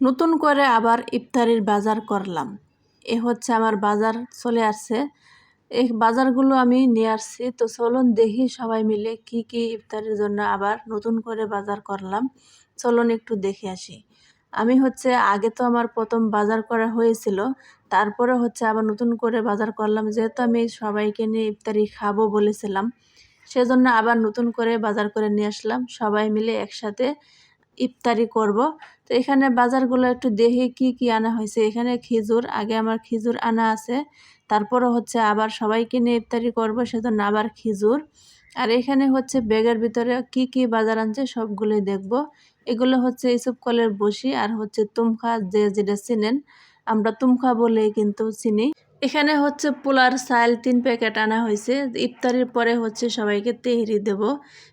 নতুন করে আবার ইফতারির বাজার করলাম। এ হচ্ছে আমার বাজার, চলে আসছে। এই বাজারগুলো আমি নিয়ে আসছি। তো চলুন দেখি সবাই মিলে কি কি ইফতারির জন্য আবার নতুন করে বাজার করলাম। চলুন একটু দেখে আসি। আমি হচ্ছে, আগে তো আমার প্রথম বাজার করা হয়েছিল। তারপরে হচ্ছে আবার নতুন করে বাজার করলাম। যেহেতু আমি সবাইকে নিয়ে ইফতারি খাব বলেছিলাম, সেজন্য আবার নতুন করে বাজার করে নিয়ে আসলাম। সবাই মিলে একসাথে ইফতারি করব। তো এখানে বাজারগুলো একটু দেখি কি কি আনা হয়েছে। এখানে খেজুর, আগে আমার খেজুর আনা আছে। তারপরে হচ্ছে আবার সবাইকে নিয়ে ইফতারি করব, সেজন্য আবার খেজুর। আর এখানে হচ্ছে ব্যাগের ভিতরে কি কি বাজার আনছে সবগুলোই দেখব। এগুলো হচ্ছে ইসুপ কলের বসি আর হচ্ছে তুমখা, যে যেটা চিনেন, আমরা তুমখা বলে কিন্তু চিনি। এখানে হচ্ছে পোলার সাইল তিন প্যাকেট আনা হয়েছে। ইফতারির পরে হচ্ছে সবাইকে তেহরি দেব।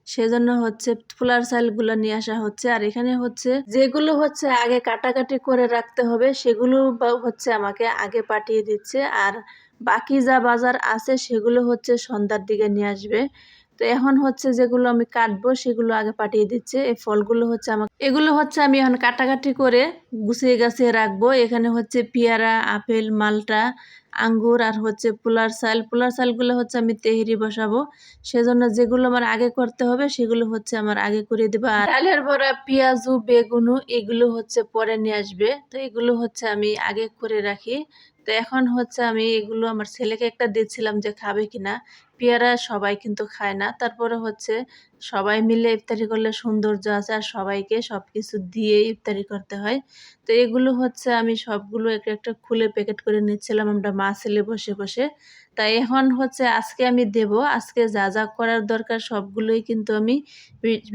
সেজন্য হচ্ছে পোলার সাইলগুলো নিয়ে আসা হচ্ছে। আর এখানে হচ্ছে যেগুলো হচ্ছে আগে কাটাকাটি করে রাখতে হবে, সেগুলো হচ্ছে আমাকে আগে পাঠিয়ে দিচ্ছে। আর বাকি যা বাজার আছে, সেগুলো হচ্ছে সন্ধ্যার দিকে নিয়ে আসবে। তো এখন হচ্ছে যেগুলো আমি কাটবো সেগুলো আগে পাঠিয়ে দিচ্ছে। এই ফলগুলো হচ্ছে আমাকে এগুলো হচ্ছে আমি এখন কাটাকাটি করে গুছিয়ে গাছিয়ে রাখব। এখানে হচ্ছে পেয়ারা, আপেল, মালটা, আঙ্গুর আর হচ্ছে পোলার চাল পোলার চালগুলো হচ্ছে আমি তেহরি বসাবো। সেজন্য যেগুলো আমার আগে করতে হবে সেগুলো হচ্ছে আমার আগে করে দেবো। আর ডালের বড়া, পেঁয়াজু, বেগুনু এগুলো হচ্ছে পরে নিয়ে আসবে। তো এগুলো হচ্ছে আমি আগে করে রাখি। তো এখন হচ্ছে আমি এগুলো আমার ছেলেকে একটা দিচ্ছিলাম যে খাবে কিনা। পেয়ারা সবাই কিন্তু খায় না। তারপরে হচ্ছে সবাই মিলে ইফতারি করলে সৌন্দর্য আছে আর সবাইকে সব কিছু দিয়ে ইফতারি করতে হয়। তো এগুলো হচ্ছে আমি সবগুলো একটা একটা খুলে প্যাকেট করে নিচ্ছিলাম, আমরা মা ছেলে বসে বসে। তাই এখন হচ্ছে আজকে আমি দেব, আজকে যা যা করার দরকার সবগুলোই কিন্তু আমি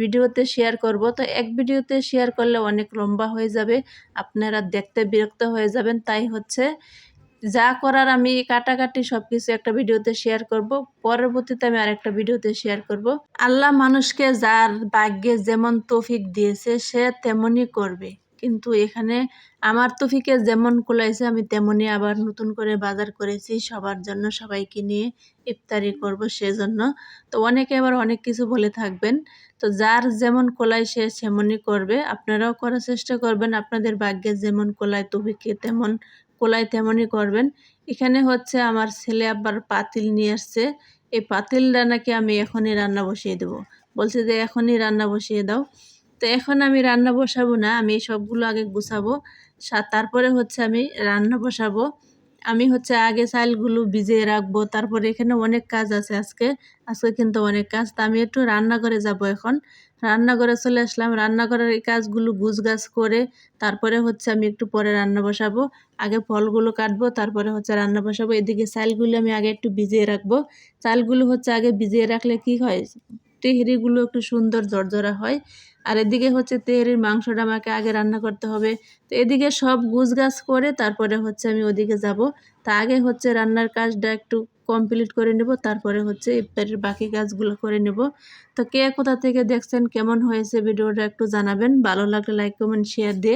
ভিডিওতে শেয়ার করব। তো এক ভিডিওতে শেয়ার করলে অনেক লম্বা হয়ে যাবে, আপনারা দেখতে বিরক্ত হয়ে যাবেন। তাই হচ্ছে যা করার আমি কাটাকাটি সব কিছু একটা ভিডিওতে শেয়ার করব। পরবর্তীতে আমি আরেকটা ভিডিওতে শেয়ার করব। আল্লাহ মানুষকে যার ভাগ্যে যেমন তৌফিক দিয়েছে, সে তেমনই করবে। কিন্তু এখানে আমার তফিকে যেমন কুলাইছে, আমি তেমনই আবার নতুন করে বাজার করেছি। সবার জন্য সবাইকে নিয়ে ইফতারি করব সেজন্য। তো অনেকে আবার অনেক কিছু বলে থাকবেন। তো যার যেমন কোলায়, সে সেমনই করবে। আপনারাও করার চেষ্টা করবেন। আপনাদের ভাগ্যে যেমন কোলায়, তফিকে তেমন কোলাই তেমনই করবেন। এখানে হচ্ছে আমার ছেলে আবার পাতিল নিয়ে আসছে। এই পাতিল রান্নাকে আমি এখনই রান্না বসিয়ে দেবো। বলছে যে এখনই রান্না বসিয়ে দাও। তো এখন আমি রান্না বসাবো না, আমি সবগুলো আগে গুছাবো। তারপরে হচ্ছে আমি রান্না বসাবো। আমি হচ্ছে আগে চালগুলো ভিজিয়ে রাখব, তারপরে এখানে অনেক কাজ আছে আজকে আজকে কিন্তু অনেক কাজ। তা আমি একটু রান্নাঘরে যাব এখন। রান্নাঘরে চলে আসলাম, রান্নাঘরের এই কাজগুলো গাছ করে তারপরে হচ্ছে আমি একটু পরে রান্না বসাবো। আগে ফলগুলো কাটবো, তারপরে হচ্ছে রান্না বসাবো। এদিকে চালগুলো আমি আগে একটু ভিজিয়ে রাখব। চালগুলো হচ্ছে আগে ভিজিয়ে রাখলে কি হয়? তেহরিগুলো একটু সুন্দর জর্জরা হয়। আর এদিকে হচ্ছে তেহরির মাংসটা আমাকে আগে রান্না করতে হবে। তো এদিকে সব গাছ করে তারপরে হচ্ছে আমি ওদিকে যাব। তা আগে হচ্ছে রান্নার কাজটা একটু কমপ্লিট করে নেব, তারপরে হচ্ছে ইফতারের বাকি কাজগুলো করে নেব। তো কে কোথা থেকে দেখছেন, কেমন হয়েছে ভিডিওটা একটু জানাবেন। ভালো লাগলে লাইক কমেন্ট শেয়ার দিয়ে